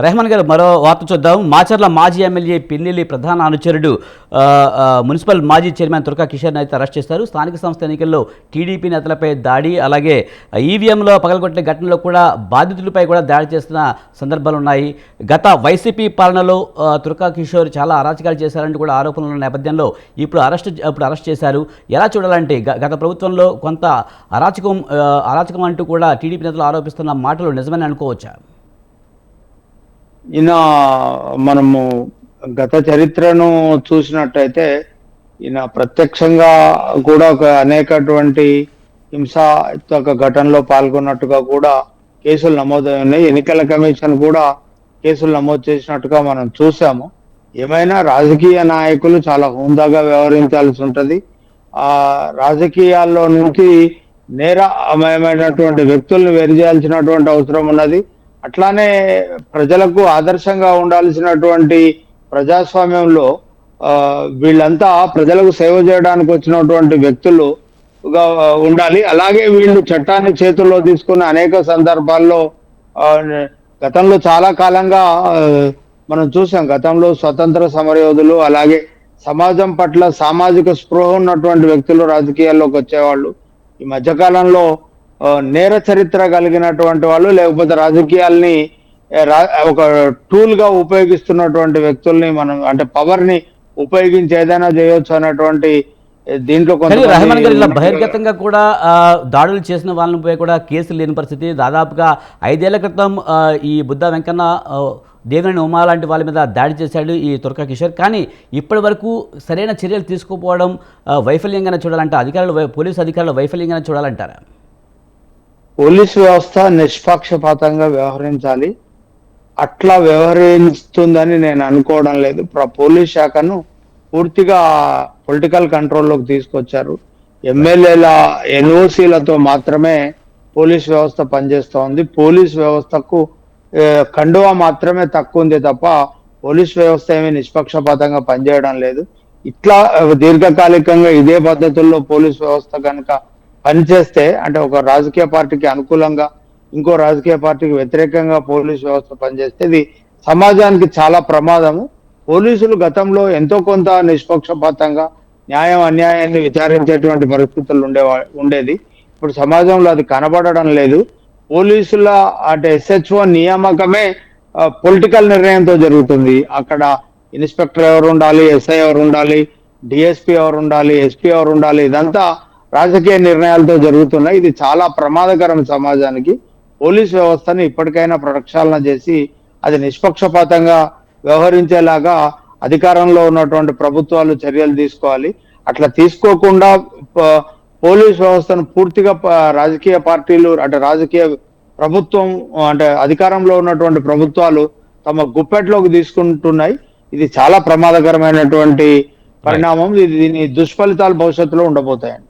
రెహమాన్ గారు మరో వార్త చూద్దాం. మాచర్ల మాజీ ఎమ్మెల్యే పిన్నెల్లి ప్రధాన అనుచరుడు మున్సిపల్ మాజీ చైర్మన్ తుర్కా కిషోర్ అయితే అరెస్ట్ చేశారు. స్థానిక సంస్థ ఎన్నికల్లో టీడీపీ నేతలపై దాడి అలాగే ఈవీఎంలో పగలగొట్టిన ఘటనలో కూడా బాధితులపై కూడా దాడి చేస్తున్న సందర్భాలు ఉన్నాయి. గత వైసీపీ పాలనలో తుర్కా కిషోర్ చాలా అరాచకాలు చేశారంటూ కూడా ఆరోపణలు ఉన్న నేపథ్యంలో ఇప్పుడు అరెస్ట్ ఇప్పుడు అరెస్ట్ చేశారు. ఎలా చూడాలంటే గ- గత ప్రభుత్వంలో కొంత అరాచకం అరాచకం అంటూ కూడా టీడీపీ నేతలు ఆరోపిస్తున్న మాటలు నిజమని అనుకోవచ్చా? ఈయన మనము గత చరిత్రను చూసినట్టయితే ఈయన ప్రత్యక్షంగా కూడా ఒక అనేకటువంటి హింసాత్మక ఘటనలో పాల్గొన్నట్టుగా కూడా కేసులు నమోదై ఉన్నాయి. ఎన్నికల కమిషన్ కూడా కేసులు నమోదు చేసినట్టుగా మనం చూసాము ఏమైనా రాజకీయ నాయకులు చాలా హుందాగా వ్యవహరించాల్సి ఉంటుంది. ఆ రాజకీయాల్లో నుంచి నేరమయమైనటువంటి వ్యక్తుల్ని వేరు చేయాల్సినటువంటి అవసరం ఉన్నది. అట్లానే ప్రజలకు ఆదర్శంగా ఉండాల్సినటువంటి ప్రజాస్వామ్యంలో వీళ్ళంతా ప్రజలకు సేవ చేయడానికి వచ్చినటువంటి వ్యక్తులు ఉండాలి. అలాగే వీళ్ళు చట్టాన్ని చేతుల్లో తీసుకున్న అనేక సందర్భాల్లో గతంలో చాలా కాలంగా మనం చూసాం. గతంలో స్వతంత్ర సమరయోధులు అలాగే సమాజం పట్ల సామాజిక స్పృహ ఉన్నటువంటి వ్యక్తులు రాజకీయాల్లోకి వచ్చేవాళ్ళు. ఈ మధ్యకాలంలో నేర చరిత్ర కలిగినటువంటి వాళ్ళు లేకపోతే రాజకీయాల్ని ఒక టూల్గా ఉపయోగిస్తున్నటువంటి వ్యక్తుల్ని మనం అంటే పవర్ని ఉపయోగించి ఏదైనా చేయొచ్చు అన్నటువంటి దీంట్లో రెహమాన్ గారు ఇలా బహిర్గతంగా కూడా దాడులు చేసిన వాళ్ళపై కూడా కేసులు లేని పరిస్థితి. దాదాపుగా ఐదేళ్ళ క్రితం ఈ బుద్ధ వెంకన్న దేవినేని ఉమా లాంటి వాళ్ళ మీద దాడి చేశాడు ఈ తుర్కా కిషోర్. కానీ ఇప్పటి వరకు సరైన చర్యలు తీసుకోకపోవడం ఆ, వైఫల్యంగానే చూడాలంటే. అధికారులు పోలీసు అధికారులు వైఫల్యంగానే చూడాలంటారా? పోలీస్ వ్యవస్థ నిష్పక్షపాతంగా వ్యవహరించాలి. అట్లా వ్యవహరిస్తుందని నేను అనుకోవడం లేదు. పోలీస్ శాఖను పూర్తిగా పొలిటికల్ కంట్రోల్లోకి తీసుకొచ్చారు. ఎమ్మెల్యేల ఎన్ఓసీలతో మాత్రమే పోలీస్ వ్యవస్థ పనిచేస్తోంది. పోలీస్ వ్యవస్థకు కండువా మాత్రమే తక్కువ ఉంది తప్ప పోలీస్ వ్యవస్థ ఏమీ నిష్పక్షపాతంగా పనిచేయడం లేదు. ఇట్లా దీర్ఘకాలికంగా ఇదే పద్ధతుల్లో పోలీస్ వ్యవస్థ కనుక పనిచేస్తే అంటే ఒక రాజకీయ పార్టీకి అనుకూలంగా ఇంకో రాజకీయ పార్టీకి వ్యతిరేకంగా పోలీసు వ్యవస్థ పనిచేస్తే ఇది సమాజానికి చాలా ప్రమాదము. పోలీసులు గతంలో ఎంతో కొంత నిష్పక్షపాతంగా న్యాయం అన్యాయాన్ని విచారించేటువంటి పరిస్థితులు ఉండేవా ఉండేది. ఇప్పుడు సమాజంలో అది కనబడడం లేదు. పోలీసుల అంటే ఎస్హెచ్ఓ నియామకమే పొలిటికల్ నిర్ణయంతో జరుగుతుంది. అక్కడ ఇన్స్పెక్టర్ ఎవరు ఉండాలి ఎస్ఐ ఎవరు ఉండాలి డిఎస్పీ ఎవరు ఉండాలి ఎస్పీ ఎవరు ఉండాలి ఇదంతా రాజకీయ నిర్ణయాలతో జరుగుతున్నాయి ఇది చాలా ప్రమాదకరం సమాజానికి పోలీస్ వ్యవస్థను ఇప్పటికైనా ప్రక్షాళన చేసి అది నిష్పక్షపాతంగా వ్యవహరించేలాగా అధికారంలో ఉన్నటువంటి ప్రభుత్వాలు చర్యలు తీసుకోవాలి. అట్లా తీసుకోకుండా పోలీస్ వ్యవస్థను పూర్తిగా రాజకీయ పార్టీలు అంటే రాజకీయ ప్రభుత్వం అంటే అధికారంలో ఉన్నటువంటి ప్రభుత్వాలు తమ గుప్పెట్లోకి తీసుకుంటున్నాయి. ఇది చాలా ప్రమాదకరమైనటువంటి పరిణామం. ఇది దీని దుష్ఫలితాలు భవిష్యత్తులో ఉండబోతాయండి.